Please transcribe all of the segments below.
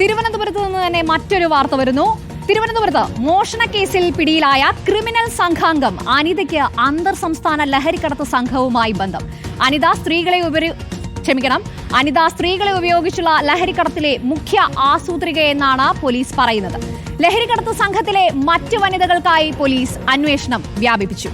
തിരുവനന്തപുരത്ത് നിന്ന് തന്നെ മറ്റൊരു വാർത്ത വരുന്നു. തിരുവനന്തപുരത്ത് മോഷണ കേസിൽ പിടിയിലായ ക്രിമിനൽ സംഘാംഗം അനിതയ്ക്ക് അന്തർ സംസ്ഥാന ലഹരിക്കടത്ത് സംഘവുമായി ബന്ധം. അനിത സ്ത്രീകളെ ഉപരി ക്ഷമിക്കണം. അനിത സ്ത്രീകളെ ഉപയോഗിച്ചുള്ള ലഹരിക്കടത്തിലെ മുഖ്യ ആസൂത്രികയെന്നാണ് പോലീസ് പറയുന്നത്. ലഹരിക്കടത്ത് സംഘത്തിലെ മറ്റു വനിതകൾക്കായി പോലീസ് അന്വേഷണം വ്യാപിപ്പിച്ചു.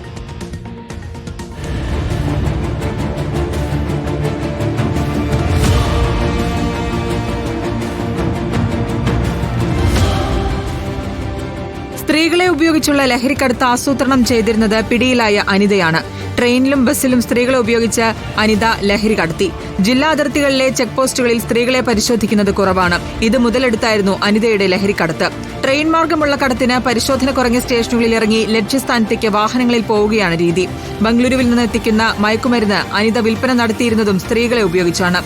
സ്ത്രീകളെ ഉപയോഗിച്ചുള്ള ലഹരിക്കടത്ത് ആസൂത്രണം ചെയ്തിരുന്നത് പിടിയിലായ അനിതയാണ്. ട്രെയിനിലും ബസ്സിലും സ്ത്രീകളെ ഉപയോഗിച്ച് അനിത ലഹരി കടത്തി. ജില്ലാ അതിർത്തികളിലെ ചെക്ക് പോസ്റ്റുകളിൽ സ്ത്രീകളെ പരിശോധിക്കുന്നത് കുറവാണ്. ഇത് മുതലെടുത്തായിരുന്നു അനിതയുടെ ലഹരിക്കടത്ത്. ട്രെയിൻ മാർഗമുള്ള കടത്തിന് പരിശോധന കുറഞ്ഞ സ്റ്റേഷനുകളിൽ ഇറങ്ങി ലക്ഷ്യസ്ഥാനത്തേക്ക് വാഹനങ്ങളിൽ പോവുകയാണ് രീതി. ബംഗളൂരുവിൽ നിന്ന് എത്തിക്കുന്ന മയക്കുമരുന്ന് അനിത വിൽപ്പന നടത്തിയിരുന്നതും സ്ത്രീകളെ ഉപയോഗിച്ചാണ്.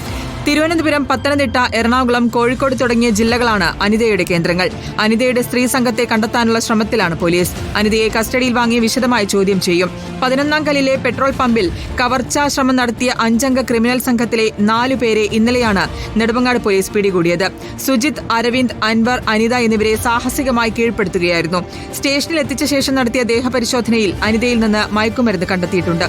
തിരുവനന്തപുരം പത്തനംതിട്ട എറണാകുളം കോഴിക്കോട് തുടങ്ങിയ ജില്ലകളാണ് അനിതയുടെ കേന്ദ്രങ്ങൾ. അനിതയുടെ സ്ത്രീ സംഘത്തെ കണ്ടെത്താനുള്ള ശ്രമത്തിലാണ് പോലീസ്. അനിതയെ കസ്റ്റഡിയിൽ വാങ്ങി വിശദമായി ചോദ്യം ചെയ്യും. പതിനൊന്നാം കല്ലിലെ പെട്രോൾ പമ്പിൽ കവർച്ചാ ശ്രമം നടത്തിയ അഞ്ചംഗ ക്രിമിനൽ സംഘത്തിലെ നാലു പേരെ ഇന്നലെയാണ് നെടുമങ്ങാട് പോലീസ് പിടികൂടിയത്. സുജിത് അരവിന്ദ് അൻവർ അനിത എന്നിവരെ സാഹസികമായി കീഴ്പ്പെടുത്തുകയായിരുന്നു. സ്റ്റേഷനിൽ എത്തിച്ച ശേഷം നടത്തിയ ദേഹപരിശോധനയിൽ അനിതയിൽ നിന്ന് മയക്കുമരുന്ന് കണ്ടെത്തിയിട്ടുണ്ട്.